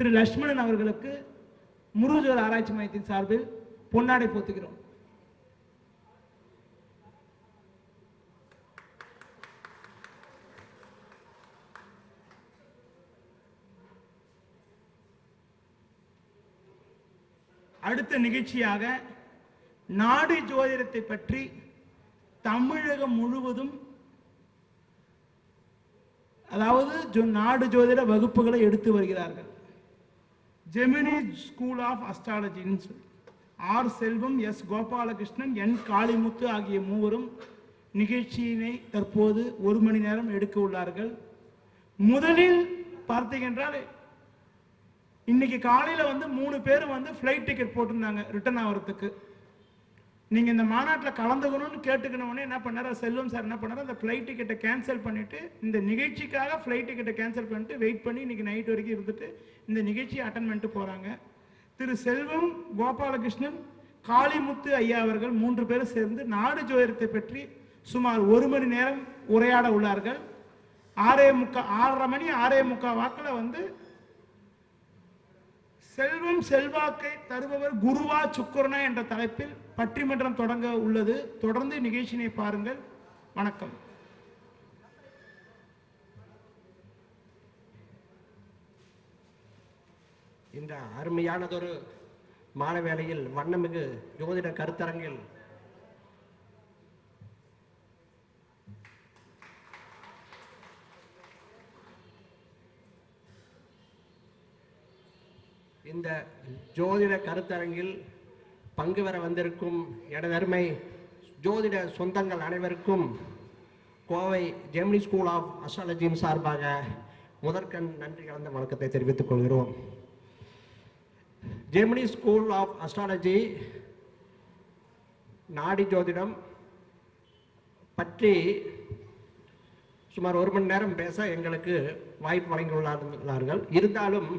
திரு லட்சுமணன் அவர்களுக்கு முருகர் ஆராய்ச்சி மையத்தின் சார்பில் பொன்னாடை போத்துகிறோம். அடுத்த நிகழ்ச்சியாக நாடு ஜோதிடத்தை பற்றி தமிழகம் முழுவதும் அதாவது நாடு ஜோதிட வகுப்புகளை எடுத்து வருகிறார்கள். Gemini school of astrology R Selvam S Gopalakrishnan N Kalimuthu ஆகிய மூவரும் நிகழ்ச்சியினை தற்போது ஒரு மணி நேரம் எடுக்க உள்ளார்கள். முதலில் பார்த்தீங்கன்றால் இன்னைக்கு காலையில் வந்து மூணு பேர் வந்து ஃப்ளைட் டிக்கெட் போட்டிருந்தாங்க ரிட்டர்ன் ஆகிறதுக்கு நீங்க இந்த மாநாட்டில் கலந்துக்கணும்னு கேட்டுக்கணும்னே என்ன பண்ணார்? செல்வம் சார் என்ன பண்ணார்? அந்த ஃப்ளைட் டிக்கெட்டை கேன்சல் பண்ணிட்டு இந்த நிகழ்ச்சிக்காக ஃப்ளைட் டிக்கெட்டை கேன்சல் பண்ணிட்டு வெயிட் பண்ணி இன்னைக்கு நைட் வரைக்கும் இருந்துட்டு இந்த நிகழ்ச்சியை அட்டன் பண்ணிட்டு போறாங்க. திரு செல்வம் கோபாலகிருஷ்ணன் காளிமுத்து ஐயா அவர்கள் மூன்று பேரும் சேர்ந்து நாடு ஜோயரத்தை பற்றி சுமார் ஒரு மணி நேரம் உரையாட உள்ளார்கள். ஆறே முக்கா ஆறரை மணி ஆறே முக்கா வாக்கில் வந்து செல்வம் செல்வாக்கை தருபவர் குருவா சுக்கரனா என்ற தலைப்பில் பட்டிமன்றம் தொடங்க உள்ளது. தொடர்ந்து நிகழ்ச்சியினை பாருங்கள். வணக்கம். இந்த அருமையானதொரு மாணவேளையில் வண்ணமிகு ஜோதிட கருத்தரங்கில் இந்த ஜோதிட கருத்தரங்கில் பங்கு பெற வந்திருக்கும் எனதருமை ஜோதிட சொந்தங்கள் அனைவருக்கும் கோவை ஜெமினி ஸ்கூல் ஆஃப் அஸ்ட்ராலஜியின் சார்பாக முதற்கண் நன்றி கலந்த வணக்கத்தை தெரிவித்துக் கொள்கிறோம். ஜெமினி ஸ்கூல் ஆஃப் அஸ்ட்ராலஜி நாடி ஜோதிடம் பற்றி சுமார் ஒரு மணி நேரம் பேச எங்களுக்கு வாய்ப்பு வழங்கியுள்ளார்கள். இருந்தாலும்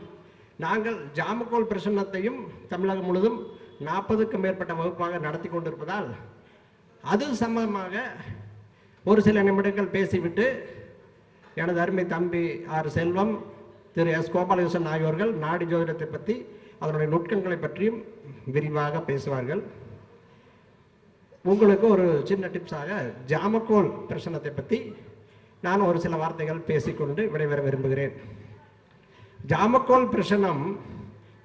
நாங்கள் ஜாமக்கோல் பிரசன்னத்தையும் தமிழகம் முழுதும் நாற்பதுக்கும் மேற்பட்ட வகுப்பாக நடத்தி கொண்டிருப்பதால் அது சம்பந்தமாக ஒரு சில நிமிடங்கள் பேசிவிட்டு எனது அருமை தம்பி ஆர் செல்வம் திரு எஸ் கோபாலகிருஷ்ணன் ஆகியோர்கள் நாடி ஜோதிடத்தை பற்றி அதனுடைய நுட்கங்களை பற்றியும் விரிவாக பேசுவார்கள். உங்களுக்கு ஒரு சின்ன டிப்ஸாக ஜாமக்கோல் பிரச்சனத்தை பற்றி நான் ஒரு சில வார்த்தைகள் பேசிக்கொண்டு விடைபெற விரும்புகிறேன். ஜாமக்கோல் பிரசனம்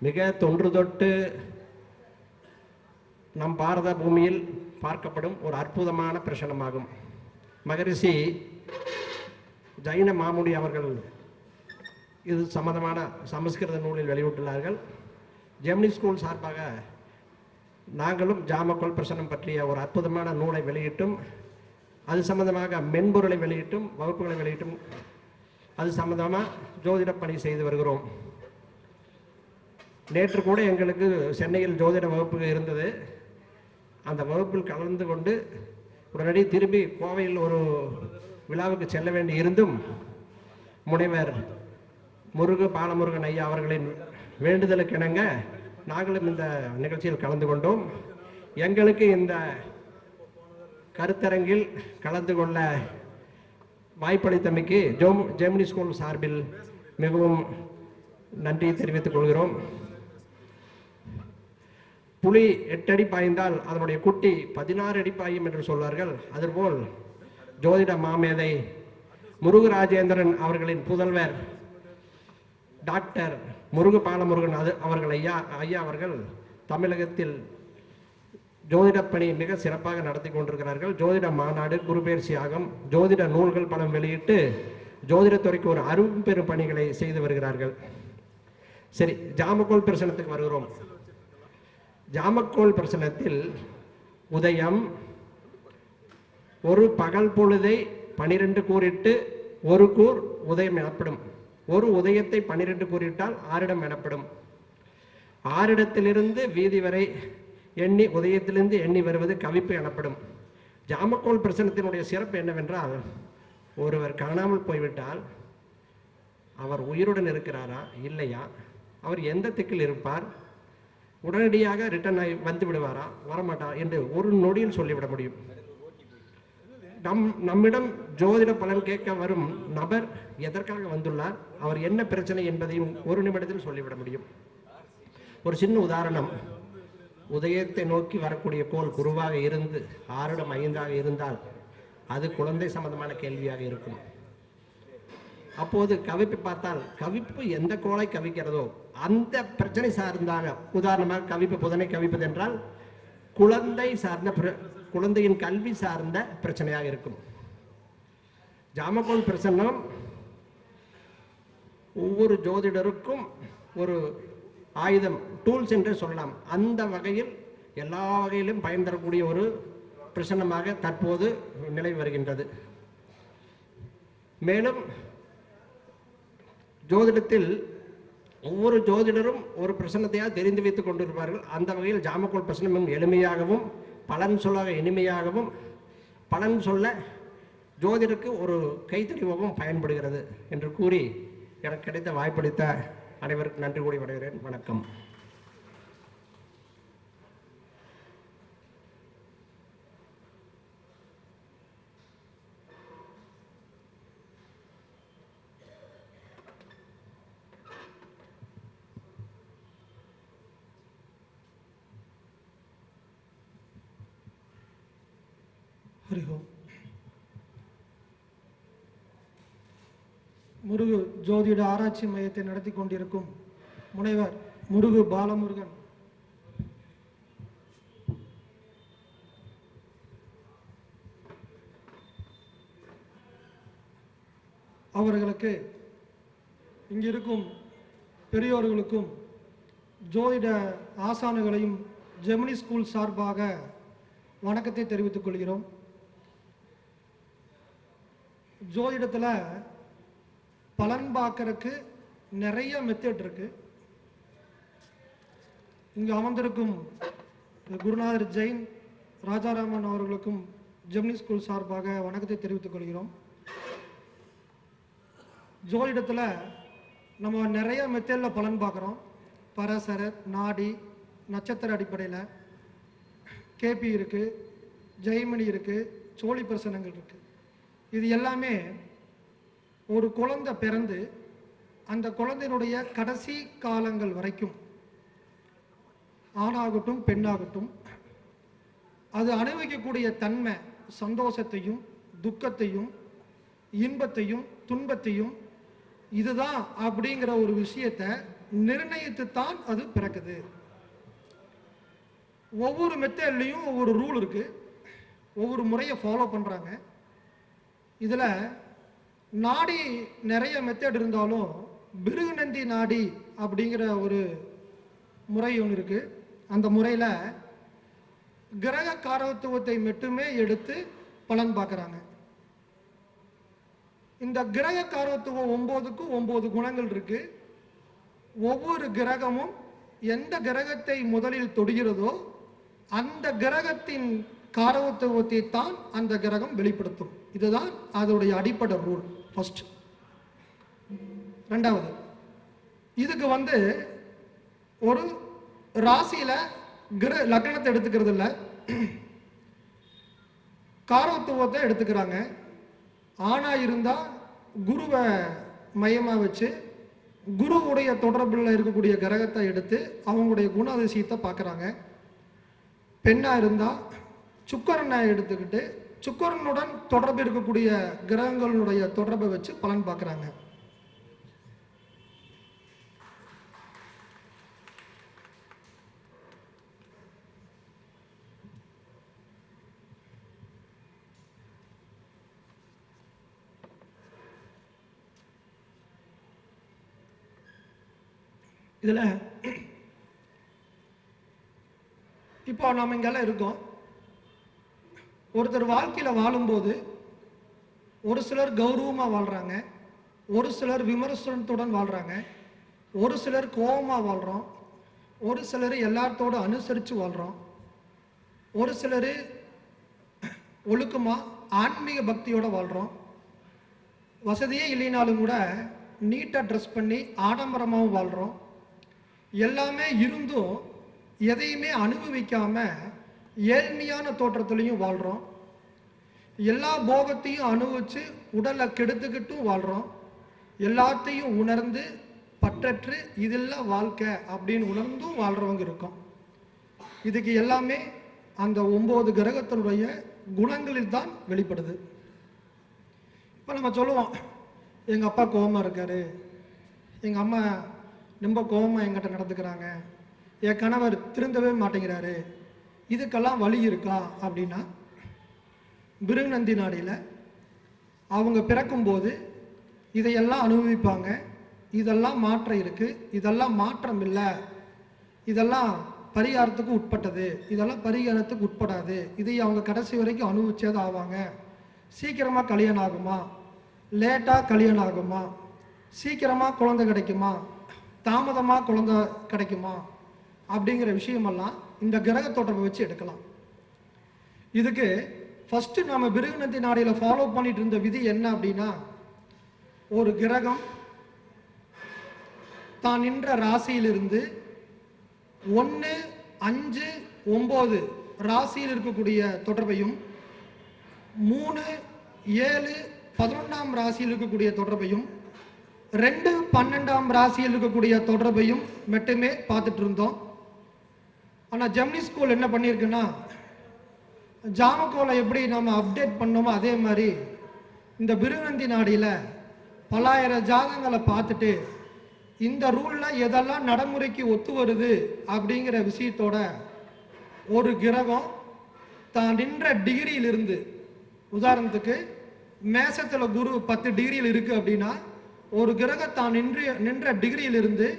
மிக தொன்று தொட்டு நம் பாரத பூமியில் பார்க்கப்படும் ஒரு அற்புதமான பிரசனமாகும் மகரிஷி ஜைன மாமுனி அவர்கள் இது சம்பந்தமான சமஸ்கிருத நூலில் வெளியிட்டுள்ளார்கள். ஜெமினி ஸ்கூல் சார்பாக நாங்களும் ஜாமக்கோல் பிரசனம் பற்றிய ஒரு அற்புதமான நூலை வெளியிட்டும் அது சம்பந்தமாக மென்பொருளை வெளியிட்டும் வகுப்புகளை வெளியிட்டும் அது சம்பந்தமாக ஜோதிட பணி செய்து வருகிறோம். நேற்று கூட எங்களுக்கு சென்னையில் ஜோதிட வகுப்பு இருந்தது. அந்த வகுப்பில் கலந்து கொண்டு உடனடி திரும்பி கோவையில் ஒரு விழாவுக்கு செல்ல வேண்டி இருந்தும் முனைவர் முருகு பாலமுருகன் ஐயா அவர்களின் வேண்டுதலுக்கிணங்க நாங்களும் இந்த நிகழ்ச்சியில் கலந்து கொண்டோம். எங்களுக்கு இந்த கருத்தரங்கில் கலந்து கொள்ள வாய்ப்பளித்தமைக்கு ஜோம் ஜெமினி ஸ்கூல் சார்பில் மிகவும் நன்றி தெரிவித்துக் கொள்கிறோம். புலி எட்டடி பாய்ந்தால் அதனுடைய குட்டி பதினாறு அடி பாயும் என்று சொல்வார்கள். அதுபோல் ஜோதிட மாமேதை முருகராஜேந்திரன் அவர்களின் புதல்வர் டாக்டர் முருகு பாலமுருகன் அது அவர்கள் ஐயா ஐயா அவர்கள் தமிழகத்தில் ஜோதிட பணி மிக சிறப்பாக நடத்தி கொண்டிருக்கிறார்கள். ஜோதிட மாநாடு குருபெயர்ச்சி யாகம் ஜோதிட நூல்கள் பலம் வெளியிட்டு ஜோதிடத்துறைக்கு ஒரு அரும்பெரும் பணிகளை செய்து வருகிறார்கள். சரி ஜாமக்கோல் பிரசனத்துக்கு வருகிறோம். ஜாமக்கோல் பிரசனத்தில் உதயம் ஒரு பகல் பொழுதை பனிரெண்டு கூறிட்டு ஒரு கூர் உதயம் எனப்படும். ஒரு உதயத்தை பனிரெண்டு கூறிட்டால் ஆறிடம் எனப்படும். ஆறிடத்திலிருந்து வீதி வரை எண்ணி உதயத்திலிருந்து எண்ணி வருவது கவிப்பு எனப்படும். ஜாமக்கோல் பிரசனத்தினுடைய சிறப்பு என்னவென்றால் ஒருவர் காணாமல் போய்விட்டால் அவர் உயிருடன் இருக்கிறாரா இல்லையா அவர் எந்த திக்கில் இருப்பார் உடனடியாக ரிட்டர்ன் ஆகி வந்து விடுவாரா? வரமாட்டார்? என்று ஒரு நொடியில் சொல்லிவிட முடியும். நம் நம்மிடம் ஜோதிட பலன் கேட்க வரும் நபர் எதற்காக வந்துள்ளார்? அவர் என்ன பிரச்சனை என்பதையும் ஒரு நிமிடத்தில் சொல்லிவிட முடியும். ஒரு சின்ன உதாரணம். உதயத்தை நோக்கி வரக்கூடிய கோள் குருவாக இருந்து ஆறிடம் ஐந்தாக இருந்தால் அது குழந்தை சம்பந்தமான கேள்வியாக இருக்கும். அப்போது கவிப்பு பார்த்தால் கவிப்பு எந்த கோளை கவிக்கிறதோ அந்த பிரச்சனை சார்ந்தான உதாரணமாக கவிப்பு புதனை கவிப்பது என்றால் குழந்தை சார்ந்த பிர- குழந்தையின் கல்வி சார்ந்த பிரச்சனையாக இருக்கும். ஜாமகோல் பிரசன்னம் ஒவ்வொரு ஜோதிடருக்கும் ஒரு ஆயுதம் டூல்ஸ் என்று சொல்லலாம். அந்த வகையில் எல்லா வகையிலும் பயன் தரக்கூடிய ஒரு பிரசன்னமாக தற்போது நிலவி வருகின்றது. மேலும் ஜோதிடத்தில் ஒவ்வொரு ஜோதிடரும் ஒரு பிரசனத்தையாக தெரிந்து வைத்துக் கொண்டிருப்பார்கள். அந்த வகையில் ஜாமக்கோல் பிரசனமும் எளிமையாகவும் பலன் சொல்ல இனிமையாகவும் பலன் சொல்ல ஜோதிடருக்கு ஒரு கைத்தறிவாகவும் பயன்படுகிறது என்று கூறி எனக்கு கிடைத்த வாய்ப்பளித்த அனைவருக்கும் நன்றி கூடி வருகிறேன் வணக்கம். முருகு ஜோதிட ஆராய்ச்சி மையத்தை நடத்தி கொண்டிருக்கும் முனைவர் முருகு பாலமுருகன். அவர்களுக்கு இங்கிருக்கும் பெரியோர்களுக்கும் ஜோதிட ஆசானுகளையும் ஜெமினி ஸ்கூல் சார்பாக வணக்கத்தை தெரிவித்துக் கொள்கிறோம். ஜோதிடத்தில் பலன் பார்க்கறதுக்கு நிறைய மெத்தட் இருக்கு. இங்கு அமர்ந்திருக்கும் குருநாதர் ஜெயின் ராஜாராமன் அவர்களுக்கும் ஜெமினி ஸ்கூல் சார்பாக வணக்கத்தை தெரிவித்துக் கொள்கிறோம். ஜோதிடத்தில் நம்ம நிறைய மெத்தடில் பலன் பார்க்குறோம். பரசரர் நாடி நட்சத்திர அடிப்படையில் கேபி இருக்குது ஜெய்மணி இருக்குது சோழி பிரசனங்கள் இருக்குது இது எல்லாமே ஒரு குழந்தை பிறந்து அந்த குழந்தையினுடைய கடைசி காலங்கள் வரைக்கும் ஆணாகட்டும் பெண்ணாகட்டும் அது அனுபவிக்கக்கூடிய தன்மை சந்தோஷத்தையும் துக்கத்தையும் இன்பத்தையும் துன்பத்தையும் இதுதான் அப்படிங்கிற ஒரு விஷயத்தை நிர்ணயித்துத்தான் அது பிறக்குது. ஒவ்வொரு மெத்தட்லேயும் ஒவ்வொரு ரூல் இருக்குது ஒவ்வொரு முறையை ஃபாலோ பண்ணுறாங்க இதில் நாடி நிறைய மெத்தட் இருந்தாலும் பிருகுநந்தி நாடி அப்படிங்கிற ஒரு முறை ஒன்று இருக்கு. அந்த முறையில் கிரக காரத்துவத்தை மட்டுமே எடுத்து பலன் பார்க்குறாங்க. இந்த கிரக காரத்துவம் ஒம்போதுக்கும் ஒம்பது குணங்கள் இருக்கு. ஒவ்வொரு கிரகமும் எந்த கிரகத்தை முதலில் தொடுகிறதோ அந்த கிரகத்தின் காரகத்துவத்தை தான் அந்த கிரகம் வெளிப்படுத்தும். இதுதான் அதோடைய அடிப்படை ரூல் ஃபஸ்ட்டு ரெண்டாவது. இதுக்கு வந்து ஒரு ராசியில் கிர லக்னத்தை எடுத்துக்கிறது இல்லை. காரத்துவத்தை எடுத்துக்கிறாங்க. ஆணாக இருந்தால் குருவை மையமாக வச்சு குருவுடைய தொடர்பில் இருக்கக்கூடிய கிரகத்தை எடுத்து அவங்களுடைய குணாதிசயத்தை பார்க்குறாங்க. பெண்ணாக இருந்தால் சுக்கரனை எடுத்துக்கிட்டு சுக்கரனுடன் தொடர்பு இருக்கக்கூடிய கிரகங்களுடைய தொடர்பை வச்சு பலன் பார்க்குறாங்க. இதுல இப்போ நாம இங்கெல்லாம் இருக்கோம். ஒருத்தர் வாழ்க்கையில் வாழும்போது ஒரு சிலர் கௌரவமாக வாழ்கிறாங்க ஒரு சிலர் விமர்சனத்துடன் வாழ்கிறாங்க ஒரு சிலர் கோபமாக வாழ்கிறோம் ஒரு சிலர் எல்லாத்தோடு அனுசரித்து வாழ்கிறோம் ஒரு சிலர் ஒழுக்கமாக ஆன்மீக பக்தியோடு வாழ்கிறோம் வசதியே இல்லைனாலும் கூட நீட்டாக ட்ரெஸ் பண்ணி ஆடம்பரமாகவும் வாழ்கிறோம் எல்லாமே இருந்தும் எதையுமே அனுபவிக்காமல் ஏழ்மையான தோற்றத்துலையும் வாழ்கிறோம் எல்லா போகத்தையும் அனுபவித்து உடலை கெடுத்துக்கிட்டும் வாழ்கிறோம் எல்லாத்தையும் உணர்ந்து பற்றற்று இதெல்லாம் வாழ்க்கை அப்படின்னு உணர்ந்தும் வாழ்கிறவங்க இருக்கும். இதுக்கு எல்லாமே அந்த ஒம்பது கிரகத்தினுடைய குணங்களில் தான் வெளிப்படுது. இப்போ நம்ம சொல்லுவோம் எங்கள் அப்பா கோபமாக இருக்கார் எங்கள் அம்மா ரொம்ப கோபமாக எங்கிட்ட நடந்துக்கிறாங்க என் கணவர் திருந்தவே மாட்டேங்கிறாரு இதுக்கெல்லாம் வழி இருக்கா அப்படின்னா பிருகுநந்தி நாடியில் அவங்க பிறக்கும்போது இதையெல்லாம் அனுபவிப்பாங்க. இதெல்லாம் மாற்றம் இருக்குது இதெல்லாம் மாற்றம் இல்லை. இதெல்லாம் பரிகாரத்துக்கு உட்பட்டது. இதெல்லாம் பரிகாரத்துக்கு உட்படாது. இதை அவங்க கடைசி வரைக்கும் அனுபவிச்சது ஆவாங்க. சீக்கிரமாக கல்யாணம் ஆகுமா? லேட்டாக கல்யாணம் ஆகுமா? சீக்கிரமாக குழந்தை கிடைக்குமா? தாமதமாக குழந்தை கிடைக்குமா? அப்படிங்கிற விஷயமெல்லாம் இந்த கிரக தொடர்பை வச்சு எடுக்கலாம். இதுக்கு ஃபஸ்ட்டு நம்ம பிருகுநந்தி நாடையில் ஃபாலோ பண்ணிட்டு இருந்த விதி என்ன அப்படின்னா ஒரு கிரகம் தான் நின்ற ராசியிலிருந்து ஒன்று அஞ்சு ஒம்பது ராசியில் இருக்கக்கூடிய தொடர்பையும் மூணு ஏழு பதினொன்றாம் ராசியில் இருக்கக்கூடிய தொடர்பையும் ரெண்டு பன்னெண்டாம் ராசியில் இருக்கக்கூடிய தொடர்பையும் மட்டுமே பார்த்துட்டு இருந்தோம். ஆனால் ஜெமினி ஸ்கூல் என்ன பண்ணியிருக்குன்னா ஜாமக்கோலை எப்படி நம்ம அப்டேட் பண்ணோமோ அதே மாதிரி இந்த பிருகந்தி நாடியில் பல்லாயிரம் ஜாதகங்களை பார்த்துட்டு இந்த ரூலில் எதெல்லாம் நடைமுறைக்கு ஒத்து வருது அப்படிங்கிற விஷயத்தோட ஒரு கிரகம் தான் நின்ற டிகிரியிலிருந்து உதாரணத்துக்கு மேசத்தில் குரு பத்து டிகிரியில் இருக்குது அப்படின்னா ஒரு கிரகம் தான் நின்று நின்ற டிகிரியிலிருந்து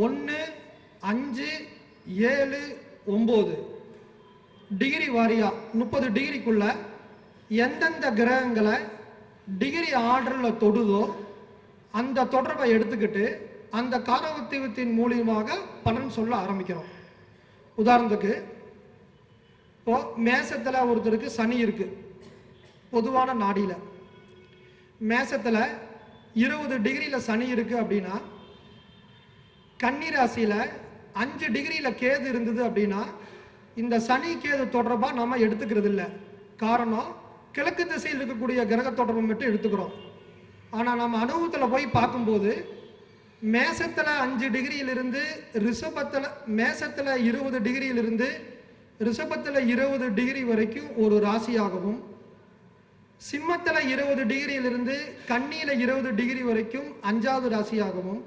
ஒன்று அஞ்சு ஏழு ஒம்பது. டிகிரி வாரியா முப்பது டிகிரிக்குள்ள எந்தெந்த கிரகங்களை டிகிரி ஆர்டரில் தொடுதோ அந்த தொடர்பை எடுத்துக்கிட்டு அந்த காரவத்தீவத்தின் மூலியமாக பலன் சொல்ல ஆரம்பிக்கிறோம். உதாரணத்துக்கு இப்போ மேசத்தில் ஒருத்தருக்கு சனி இருக்குது பொதுவான நாடியில். மேசத்தில் இருபது டிகிரியில் சனி இருக்குது அப்படின்னா கன்னிராசியில் அஞ்சு டிகிரியில் கேது இருந்தது அப்படின்னா இந்த சனி கேது தொடர்பாக நம்ம எடுத்துக்கிறது இல்லை காரணம் கிழக்கு திசையில் இருக்கக்கூடிய கிரக தொடர்பு மட்டும் எடுத்துக்கிறோம். ஆனால் நம்ம அனுபவத்தில் போய் பார்க்கும்போது மேசத்தில் அஞ்சு டிகிரியிலிருந்து ரிஷபத்தில் மேசத்தில் இருபது டிகிரியிலிருந்து ரிஷபத்தில் இருபது டிகிரி வரைக்கும் ஒரு ராசியாகவும் சிம்மத்தில் இருபது டிகிரியிலிருந்து கண்ணியில் இருபது டிகிரி வரைக்கும் அஞ்சாவது ராசியாகவும்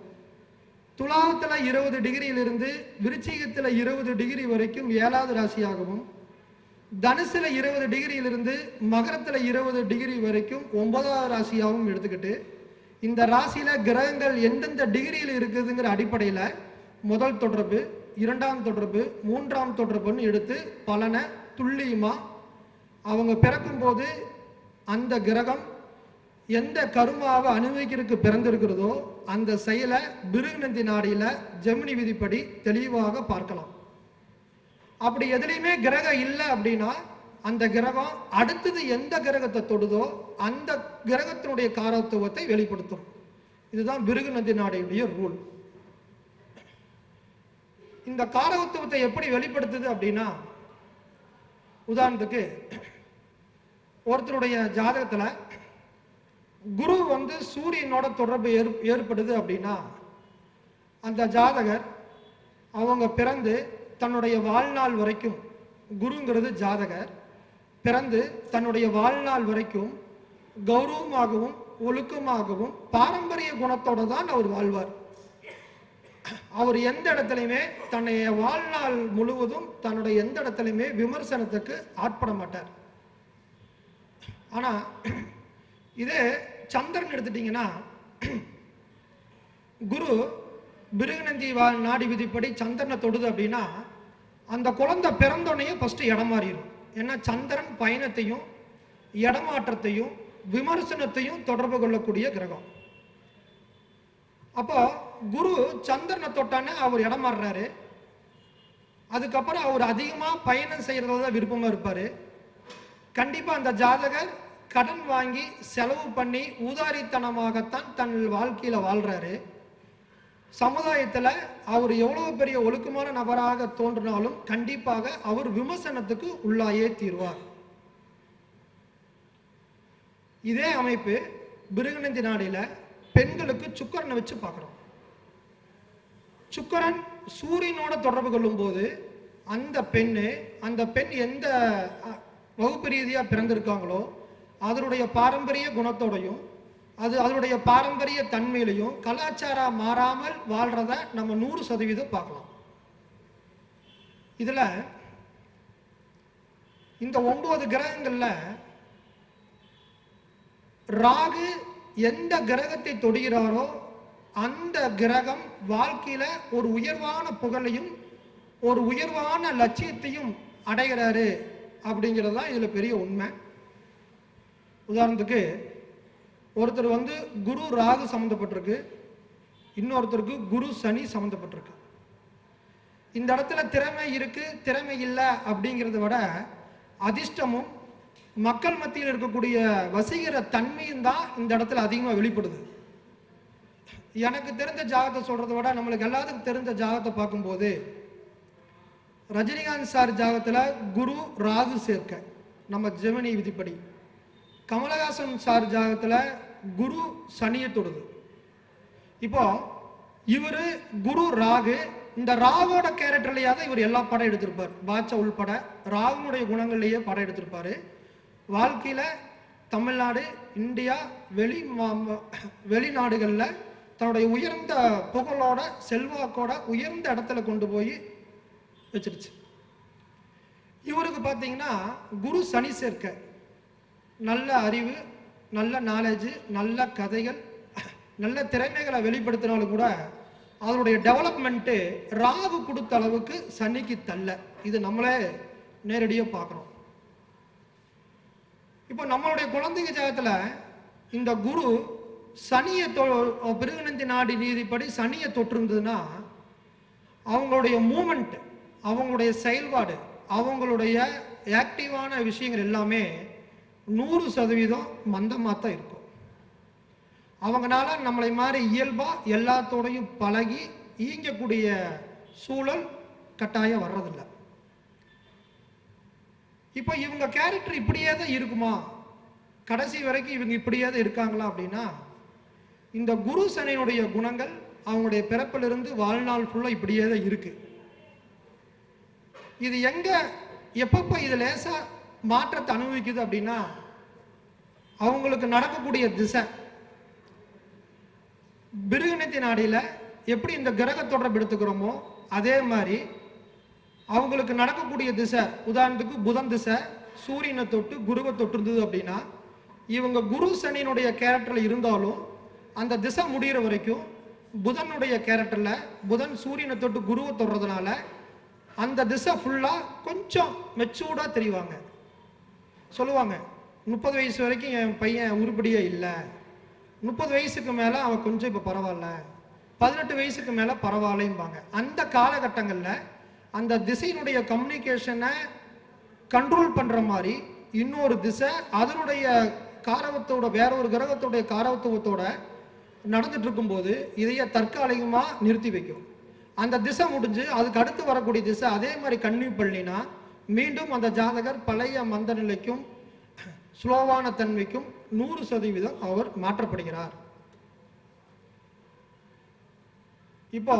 துலாவத்துல இருபது டிகிரியிலிருந்து விருச்சிகத்துல இருபது டிகிரி வரைக்கும் ஏழாவது ராசியாகவும் தனுசுல இருபது டிகிரியிலிருந்து மகரத்துல இருபது டிகிரி வரைக்கும் ஒன்பதாவது ராசியாகவும் எடுத்துக்கிட்டு இந்த ராசியில கிரகங்கள் எந்தெந்த டிகிரியில் இருக்குதுங்கிற அடிப்படையில முதல் தொடர்பு இரண்டாம் தொடர்பு மூன்றாம் தொடர்புன்னு எடுத்து பலனை துல்லியமா அவங்க பிறக்கும்போது அந்த கிரகம் எந்த கருமாவை அனுபவிக்கிறதுக்கு பிறந்திருக்கிறதோ அந்த செயலை பிருகுநந்தி நாடியில் ஜெமினி விதிப்படி தெளிவாக பார்க்கலாம். அப்படி எதுலேயுமே கிரகம் இல்லை அப்படின்னா அந்த கிரகம் அடுத்தது எந்த கிரகத்தை தொடுதோ அந்த கிரகத்தினுடைய காரத்துவத்தை வெளிப்படுத்தும். இதுதான் பிருகுநந்தி நாடியுடைய ரூல். இந்த காரகத்துவத்தை எப்படி வெளிப்படுத்துது அப்படின்னா உதாரணத்துக்கு ஒருத்தருடைய ஜாதகத்தில் குரு வந்து சூரியனோட தொடர்பு ஏற் ஏற்படுது அப்படின்னா அந்த ஜாதகர் அவங்க பிறந்து தன்னுடைய வாழ்நாள் வரைக்கும் குருங்கிறது ஜாதகர் பிறந்து தன்னுடைய வாழ்நாள் வரைக்கும் கௌரவமாகவும் ஒழுக்கமாகவும் பாரம்பரிய குணத்தோட தான் அவர் வாழ்வார். அவர் எந்த இடத்துலையுமே தன்னுடைய வாழ்நாள் முழுவதும் தன்னுடைய எந்த இடத்துலையுமே விமர்சனத்துக்கு ஆட்பட மாட்டார். ஆனால் இதே சந்திரன் எடுத்துட்டீங்கன்னா குரு பிருகநந்தி நாடி விதிப்படி சந்திரனை தொடுது அப்படின்னா அந்த குழந்தை பிறந்தோடனே ஃபஸ்ட்டு இடம் மாறிடும். ஏன்னா சந்திரன் பயணத்தையும் இடமாற்றத்தையும் விமர்சனத்தையும் தொடர்பு கொள்ளக்கூடிய கிரகம். அப்போ குரு சந்திரனை தொட்டானே அவர் இடம் மாறுறாரு. அதுக்கப்புறம் அவர் அதிகமாக பயணம் செய்யறதுல தான் விருப்பமாக இருப்பார். கண்டிப்பாக அந்த ஜாதகர் கடன் வாங்கி செலவு பண்ணி ஊதாரித்தனமாகத்தான் தன் வாழ்க்கையில் வாழ்கிறாரு சமுதாயத்தில் அவர் எவ்வளவு பெரிய ஒழுக்கமான நபராக தோன்றினாலும் கண்டிப்பாக அவர் விமர்சனத்துக்கு உள்ளாயே தீர்வார். இதே அமைப்பு பிருகநந்தி நாடியில் பெண்களுக்கு சுக்கரனை வச்சு பார்க்குறோம். சுக்கரன் சூரியனோட தொடர்பு கொள்ளும்போது அந்த பெண்ணு அந்த பெண் எந்த அ, வகுப்பு ரீதியாக பிறந்திருக்காங்களோ அதனுடைய பாரம்பரிய குணத்தோடையும் அது அதனுடைய பாரம்பரிய தன்மையிலையும் கலாச்சாரம் மாறாமல் வாழ்கிறத நம்ம நூறு சதவீதம் பார்க்கலாம். இதில் இந்த ஒன்பது கிரகங்களில் ராகு எந்த கிரகத்தை தொடுகிறாரோ அந்த கிரகம் வாழ்க்கையில் ஒரு உயர்வான புகழையும் ஒரு உயர்வான லட்சியத்தையும் அடைகிறாரு அப்படிங்கிறது தான் இதில் பெரிய உண்மை. உதாரணத்துக்கு ஒருத்தர் வந்து குரு ராகு சம்மந்தப்பட்டிருக்கு இன்னொருத்தருக்கு குரு சனி சம்மந்தப்பட்டிருக்கு இந்த இடத்துல திறமை இருக்குது திறமை இல்லை அப்படிங்கிறத விட அதிர்ஷ்டமும் மக்கள் மத்தியில் இருக்கக்கூடிய வசீகர தன்மையும் தான் இந்த இடத்துல அதிகமாக வெளிப்படுது. எனக்கு தெரிந்த ஜாகத்தை சொல்கிறத விட நம்மளுக்கு எல்லாத்துக்கும் தெரிந்த ஜாகத்தை பார்க்கும்போது ரஜினிகாந்த் சார் ஜாகத்தில் குரு ராகு சேர்க்க. நம்ம ஜெமினி விதிப்படி. கமலஹாசன் சார் ஜாகத்தில் குரு சனியை தொடுது. இப்போ இவர் குரு ராகு இந்த ராவோட கேரக்டர்லயா தான் இவர் எல்லா படம் எடுத்திருப்பார். பாட்சா உள்பட ராகுனுடைய குணங்கள்லேயே படம் எடுத்திருப்பார். வாழ்க்கையில் தமிழ்நாடு இந்தியா வெளி மா- தன்னுடைய உயர்ந்த புகழோட செல்வாக்கோட உயர்ந்த இடத்துல கொண்டு போய் வச்சிருச்சு. இவருக்கு பார்த்தீங்கன்னா குரு சனி சேர்க்கை. நல்ல அறிவு நல்ல நாலேஜு நல்ல கதைகள் நல்ல திறமைகளை வெளிப்படுத்தினாலும் கூட அதனுடைய டெவலப்மெண்ட்டு ராகு கொடுத்த அளவுக்கு சனிக்கு தள்ள. இது நம்மளே நேரடியாக பார்க்குறோம். இப்போ நம்மளுடைய குழந்தைங்க ஜாகத்தில் இந்த குரு சனியை தொ பிருகநந்தி நாடி நீதிப்படி சனியை தொட்டிருந்ததுன்னா அவங்களுடைய மூமெண்ட் அவங்களுடைய செயல்பாடு அவங்களுடைய ஆக்டிவான விஷயங்கள் எல்லாமே நூறு சதவீதம் மந்தமாக தான் இருக்கும். அவங்கனால நம்மளை மாதிரி இயல்பாக எல்லாத்தோடையும் பழகி ஈங்கக்கூடிய சூழல் கட்டாயம் வர்றதில்லை. இப்போ இவங்க கேரக்டர் இப்படியே தான் இருக்குமா? கடைசி வரைக்கும் இவங்க இப்படியே தான் இருக்காங்களா அப்படின்னா இந்த குரு சனையினுடைய குணங்கள் அவங்களுடைய பிறப்பிலிருந்து வாழ்நாள் ஃபுல்லாக இப்படியே தான் இருக்குது இது எங்கே எப்பப்போ இது லேசாக மாற்றத்தை அனுபவிக்குது அப்படின்னா அவங்களுக்கு நடக்கக்கூடிய திசை. பிருகநத்தி அடியில் எப்படி இந்த கிரக தொடர்பு எடுத்துக்கிறோமோ அதே மாதிரி அவங்களுக்கு நடக்கக்கூடிய திசை உதாரணத்துக்கு புதன் திசை சூரியனை தொட்டு குருவை தொட்டு இருந்தது அப்படின்னா இவங்க குரு சனியினுடைய கேரக்டரில் இருந்தாலும் அந்த திசை முடியிற வரைக்கும் புதனுடைய கேரக்டரில் புதன் சூரியனை தொட்டு குருவை தொடுறதுனால அந்த திசை ஃபுல்லாக கொஞ்சம் மெச்சூர்டாக தெரிவாங்க. சொல்லுவாங்க முப்பது வயசு வரைக்கும் என் பையன் உருப்படியே இல்லை. முப்பது வயசுக்கு மேலே அவன் கொஞ்சம் இப்போ பரவாயில்ல. பதினெட்டு வயசுக்கு மேலே பரவாயில்லைம்பாங்க. அந்த காலகட்டங்களில் அந்த திசையினுடைய கம்யூனிகேஷனை கண்ட்ரோல் பண்ணுற மாதிரி இன்னொரு திசை அதனுடைய காரவத்தோட வேற ஒரு கிரகத்தோடைய காரவத்துவத்தோட நடந்துட்டு இருக்கும்போது இதைய தற்காலிகமாக நிறுத்தி வைக்கும். அந்த திசை முடிஞ்சு அதுக்கு அடுத்து வரக்கூடிய திசை அதே மாதிரி கன்னியூ பண்ணினா மீண்டும் அந்த ஜாதகர் பழைய மந்த நிலைக்கும் ஸ்லோவான தன்மைக்கும் நூறு சதவீதம் அவர் மாற்றப்படுகிறார். இப்போ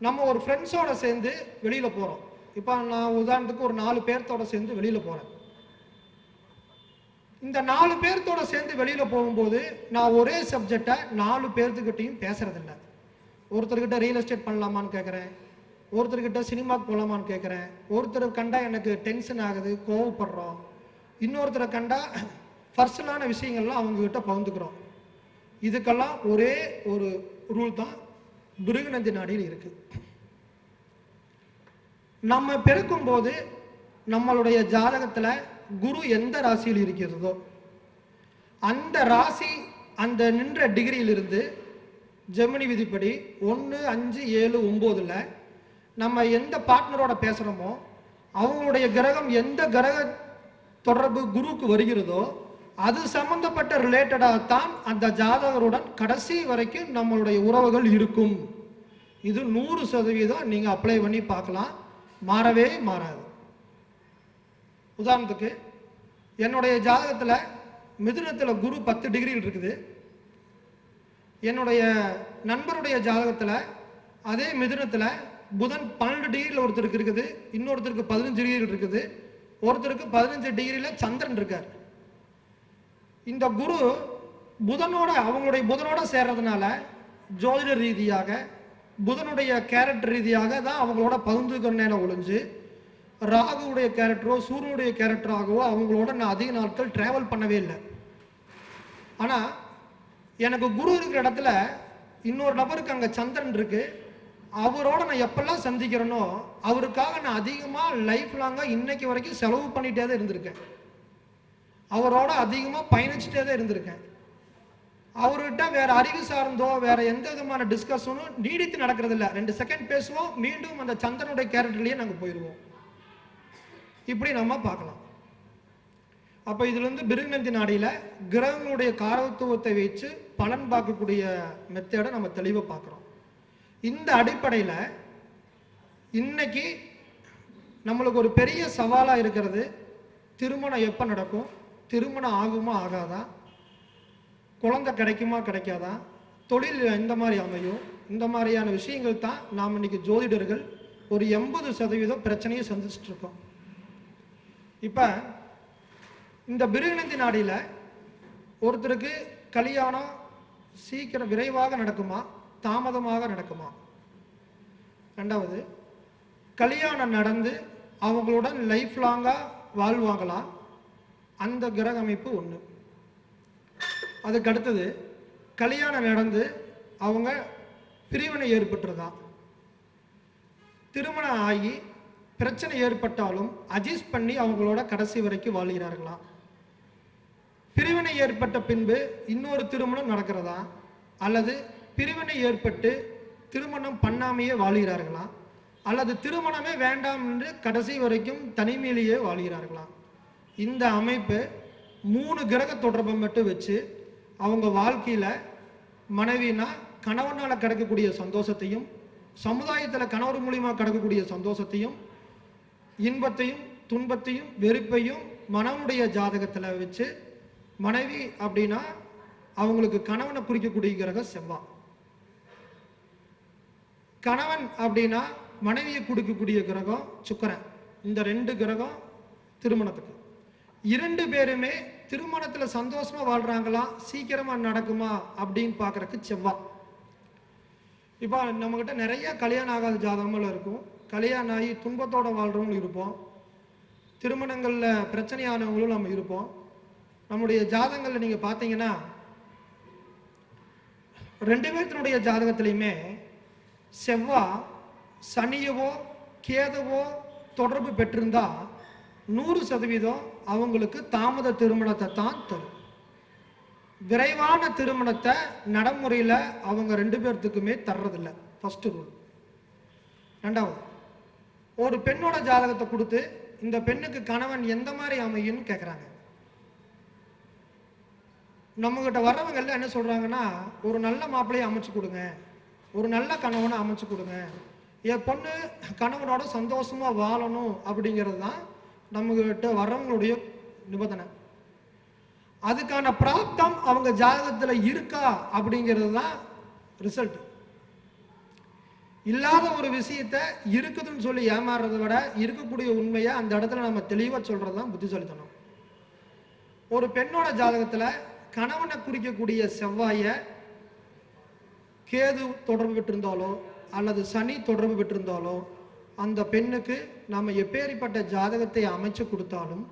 நம்ம ஒரு ஃப்ரெண்ட்ஸோட சேர்ந்து வெளியில போறோம். இப்போ நான் உதாரணத்துக்கு ஒரு நாலு பேர்த்தோட சேர்ந்து வெளியில போறேன். இந்த நாலு பேர்த்தோட சேர்ந்து வெளியில போகும்போது நான் ஒரே சப்ஜெக்டை நாலு பேர்த்துக்கிட்டையும் பேசுறதில்ல. ஒருத்தர்கிட்ட ரியல் எஸ்டேட் பண்ணலாமான்னு கேட்குறேன் ஒருத்தர்கிட்ட சினிமாக்கு போகலாமான்னு கேட்குறேன் ஒருத்தரை கண்டா எனக்கு டென்ஷன் ஆகுது கோவப்படுறோம். இன்னொருத்தரை கண்டா பர்சனலான விஷயங்கள்லாம் அவங்கக்கிட்ட பகிர்ந்துக்கிறோம். இதுக்கெல்லாம் ஒரே ஒரு ரூல் தான் பிருகுநந்தி நாடியில் இருக்குது நம்ம பிறக்கும்போது நம்மளுடைய ஜாதகத்தில் குரு எந்த ராசியில் இருக்கிறதோ அந்த ராசி அந்த நின்ற டிகிரியிலிருந்து ஜெமினி விதிப்படி ஒன்று அஞ்சு ஏழு ஒம்போதில் நம்ம எந்த பார்ட்னரோட பேசுகிறோமோ அவங்களுடைய கிரகம் எந்த கிரக தொடர்பு குருவுக்கு வருகிறதோ அது சம்பந்தப்பட்ட ரிலேட்டடாக தான் அந்த ஜாதகருடன் கடைசி வரைக்கும் நம்மளுடைய உறவுகள் இருக்கும். இது நூறு சதவீதம் நீங்கள் அப்ளை பண்ணி பார்க்கலாம். மாறவே மாறாது. உதாரணத்துக்கு என்னுடைய ஜாதகத்தில் மிதுனத்தில் குரு பத்து டிகிரியில் இருக்குது. என்னுடைய நண்பருடைய ஜாதகத்தில் அதே மிதுனத்தில் புதன் பன்னெண்டு டிகிரியில் ஒருத்தருக்கு இருக்குது இன்னொருத்தருக்கு பதினஞ்சு டிகிரியில் இருக்குது. ஒருத்தருக்கு பதினஞ்சு டிகிரியில் சந்திரன் இருக்கார். இந்த குரு புதனோட அவங்களுடைய புதனோட சேர்றதுனால ஜோதிட ரீதியாக புதனுடைய கேரக்டர் ரீதியாக தான் அவங்களோட பகிர்ந்துக்கிறேன் ஒழிஞ்சு ராகுவுடைய கேரக்டரோ சூரியனுடைய கேரக்டராகவோ அவங்களோட நான் அதிக நாட்கள் டிராவல் பண்ணவே இல்லை. ஆனால் எனக்கு குரு இருக்கிற இடத்துல இன்னொரு நபருக்கு அங்கே சந்திரன் இருக்குது அவரோட நான் எப்பெல்லாம் சந்திக்கிறேனோ அவருக்காக நான் அதிகமாக லைஃப் லாங்காக இன்னைக்கு வரைக்கும் செலவு பண்ணிட்டே தான் இருந்திருக்கேன். அவரோட அதிகமாக பயணிச்சுட்டே தான் இருந்திருக்கேன். அவர்கிட்ட வேற அறிவு சார்ந்தோ வேற எந்த விதமான டிஸ்கஷனும் நீடித்து நடக்கிறதில்ல. ரெண்டு செகண்ட் பேசுவோம் மீண்டும் அந்த சந்திரனுடைய கேரக்டர்லேயே நாங்கள் போயிடுவோம் இப்படி நம்ம பார்க்கலாம். அப்போ இதுலேருந்து பிருகுநந்தி கிரகங்களுடைய காரத்துவத்தை வச்சு பலன் பார்க்கக்கூடிய மெத்தேடை நம்ம தெளிவாக பார்க்குறோம். இந்த அடிப்படையில் இன்னைக்கு நம்மளுக்கு ஒரு பெரிய சவாலாக இருக்கிறது திருமணம் எப்போ நடக்கும் திருமணம் ஆகுமா ஆகாதா குழந்தை கிடைக்குமா கிடைக்காதா தொழில் எந்த மாதிரி அமையும் இந்த மாதிரியான விஷயங்கள் தான் நாம் இன்னைக்கு ஜோதிடர்கள் ஒரு எண்பது சதவீதம் பிரச்சனையை சந்திச்சுட்டு இருக்கோம். இந்த பிருகநந்தி நாடியில் ஒருத்தருக்கு கல்யாணம் சீக்கிரம் விரைவாக நடக்குமா தாமதமாக நடக்குமா? ரெண்டாவது கல்யாணம் நடந்து அவங்களுடன் லைஃப் லாங்காக வாழ்வாங்களா? அந்த கிரக அமைப்பு ஒன்று அதுக்கு அடுத்தது கல்யாணம் நடந்து அவங்க பிரிவினை ஏற்பட்டுறதா? திருமணம் ஆகி பிரச்சனை ஏற்பட்டாலும் அட்ஜஸ்ட் பண்ணி அவங்களோட கடைசி வரைக்கும் வாழ்கிறார்களா? பிரிவினை ஏற்பட்ட பின்பு இன்னொரு திருமணம் நடக்கிறதா? அல்லது பிரிவினை ஏற்பட்டு திருமணம் பண்ணாமையே வாழ்கிறார்களா? அல்லது திருமணமே வேண்டாம் என்று கடைசி வரைக்கும் தனிமையிலேயே வாழ்கிறார்களா? இந்த அமைப்பு மூணு கிரக தொடர்பை மட்டும் வச்சு அவங்க வாழ்க்கையில் மனைவினா கணவனால் கிடைக்கக்கூடிய சந்தோஷத்தையும் சமுதாயத்தில் கணவர் மூலிமா கிடைக்கக்கூடிய சந்தோஷத்தையும் இன்பத்தையும் துன்பத்தையும் வெறுப்பையும் மனவனுடைய ஜாதகத்தில் வச்சு மனைவி அப்படின்னா அவங்களுக்கு கணவனை குறிக்கக்கூடிய கிரகம் செவ்வாய். கணவன் அப்படின்னா மனைவியை கொடுக்கக்கூடிய கிரகம் சுக்கரன். இந்த ரெண்டு கிரகம் திருமணத்துக்கு. இரண்டு பேருமே திருமணத்தில் சந்தோஷமா வாழ்றாங்களா? சீக்கிரமா நடக்குமா? அப்படின்னு பார்க்கறதுக்கு செவ்வாய். இப்போ நம்மக்கிட்ட நிறைய கல்யாணம் ஆகாத ஜாதகங்கள் இருக்கும். கல்யாணம் ஆகி துன்பத்தோட வாழ்றவங்களும் இருப்போம். திருமணங்களில் பிரச்சனையானவங்களும் நம்ம இருப்போம். நம்முடைய ஜாதகங்களில் நீங்கள் பார்த்தீங்கன்னா ரெண்டு பேர்த்தினுடைய ஜாதகத்திலையுமே செவ்வாய் சனியவோ கேதவோ தொடர்பு பெற்றிருந்தா நூறு சதவீதம் அவங்களுக்கு தாமத திருமணத்தை தான் தரும். விரைவான திருமணத்தை நடைமுறையில் அவங்க ரெண்டு பேர்த்துக்குமே தர்றதில்ல ஃபஸ்ட்டு ரூல் ரெண்டாவது ஒரு பெண்ணோட ஜாதகத்தை கொடுத்து இந்த பெண்ணுக்கு கணவன் எந்த மாதிரி அமையும்னு கேட்குறாங்க நம்மகிட்ட வர்றவங்க எல்லாம் என்ன சொல்கிறாங்கன்னா ஒரு நல்ல மாப்பிள்ளையை அமைச்சு கொடுங்க. ஒரு நல்ல கணவனை அமைச்சு கொடுங்க. என் பொண்ணு கணவனோட சந்தோஷமாக வாழணும் அப்படிங்கிறது தான் நம்மகிட்ட வர்றவங்களுடைய நிபந்தனை. அதுக்கான பிராப்தம் அவங்க ஜாதகத்தில் இருக்கா அப்படிங்கிறது தான் ரிசல்ட் இல்லாத ஒரு விஷயத்த இருக்குதுன்னு சொல்லி ஏமாறுறதை விட இருக்கக்கூடிய உண்மையை அந்த இடத்துல நம்ம தெளிவாக சொல்கிறது தான் புத்திசாலித்தனம். ஒரு பெண்ணோட ஜாதகத்தில் கணவனை குறிக்கக்கூடிய செவ்வாயை கேது தொடர்பு பெற்றிருந்தாலோ அல்லது சனி தொடர்பு பெற்றிருந்தாலோ அந்த பெண்ணுக்கு நாம் எப்பேறிப்பட்ட ஜாதகத்தை அமைச்சு கொடுத்தாலும்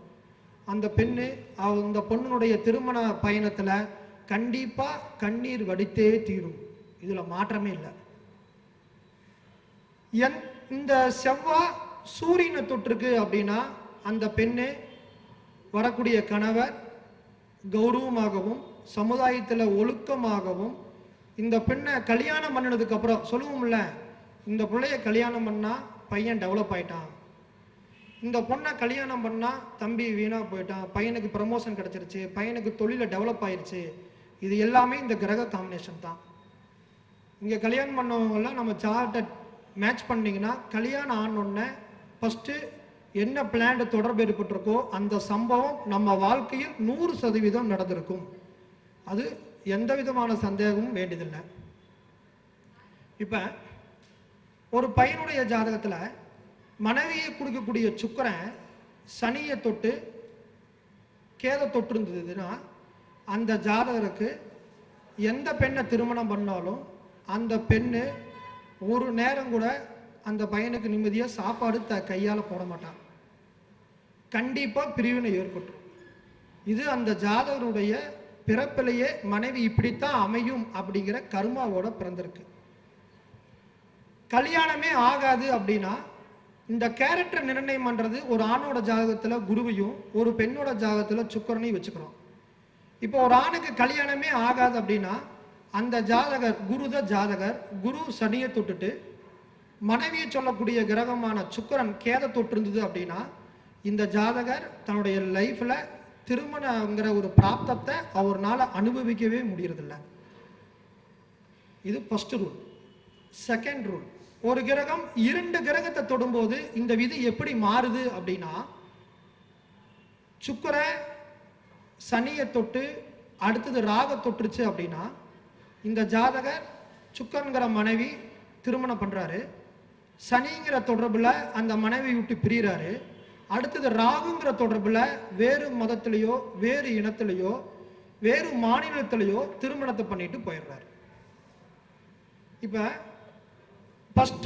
அந்த பெண்ணு அவ- அந்த பொண்ணுடைய திருமண பயணத்தில் கண்டிப்பாக கண்ணீர் வடித்தே தீரும். இதில் மாற்றமே இல்லை. என் இந்த செவ்வாய் சூரியனை தொற்றுக்கு அப்படின்னா அந்த பெண்ணு வரக்கூடிய கணவர் கௌரவமாகவும் சமுதாயத்தில் ஒழுக்கமாகவும் இந்த பெண்ணை கல்யாணம் பண்ணினதுக்கு அப்புறம் சொல்லுவோம்ல இந்த பிள்ளைய கல்யாணம் பண்ணால் பையன் டெவலப் ஆயிட்டான். இந்த பொண்ணை கல்யாணம் பண்ணால் தம்பி வீணாக போயிட்டான். பையனுக்கு ப்ரமோஷன் கிடச்சிருச்சு. பையனுக்கு தொழிலை டெவலப் ஆயிடுச்சு இது எல்லாமே இந்த கிரக காம்பினேஷன் தான். இங்கே கல்யாணம் பண்ணவங்கெல்லாம் நம்ம சார்ட்டை மேட்ச் பண்ணிங்கன்னா கல்யாணம் ஆனோடனே ஃபஸ்ட்டு என்ன பிளான் தொடர்பு ஏற்பட்டிருக்கோ அந்த சம்பவம் நம்ம வாழ்க்கையில் நூறு சதவீதம் நடந்திருக்கும். அது எந்த விதமான சந்தேகமும் வேண்டியதில்லை. இப்போ ஒரு பையனுடைய ஜாதகத்தில் மனைவியை கொடுக்கக்கூடிய சுக்கரன் சனியை தொட்டு கேதை தொட்டு இருந்ததுன்னா அந்த ஜாதகருக்கு எந்த பெண்ணை திருமணம் பண்ணாலும் அந்த பெண்ணு ஒரு நேரம் கூட அந்த பையனுக்கு நிம்மதியாக சாப்பாடு த கையால் போட மாட்டான் கண்டிப்பாக பிரிவினை ஏற்பட்டுரும். இது அந்த ஜாதகருடைய பிறப்பிலேயே மனைவி இப்படித்தான் அமையும் அப்படிங்கிற கருமாவோட பிறந்திருக்கு. கல்யாணமே ஆகாது அப்படின்னா இந்த கேரக்டர் நிர்ணயம் பண்ணுறது ஒரு ஆணோட ஜாதகத்தில் குருவையும் ஒரு பெண்ணோட ஜாதகத்தில் சுக்கரனையும் வச்சுக்கிறோம். இப்போ ஒரு ஆணுக்கு கல்யாணமே ஆகாது அப்படின்னா அந்த ஜாதகர் குருத ஜாதகர் குரு சனியை தொட்டுட்டு மனைவியை சொல்லக்கூடிய கிரகமான சுக்கரன் கேதை தொட்டிருந்தது அப்படின்னா இந்த ஜாதகர் தன்னுடைய லைஃப்பில் திருமணங்கிற ஒரு பிராப்தத்தை அவர்னால அனுபவிக்கவே முடியறதில்ல. இது ஃபர்ஸ்ட் ரூல் செகண்ட் ரூல் ஒரு கிரகம் இரண்டு கிரகத்தை தொடும்போது இந்த விதி எப்படி மாறுது அப்படின்னா சுக்கரை சனியை தொட்டு அடுத்தது ராக தொட்டுருச்சு அப்படின்னா இந்த ஜாதகர் சுக்கரங்கிற மனைவி திருமணம் பண்ணுறாரு சனிங்கிற தொடர்பில் அந்த மனைவி விட்டு பிரிகிறாரு அடுத்தது ராகுங்கிற தொடர்பில் வேறு மதத்திலேயோ வேறு இனத்திலேயோ வேறு மாநிலத்திலேயோ திருமணத்தை பண்ணிட்டு போயிடுறாரு. இப்போ ஃபஸ்ட்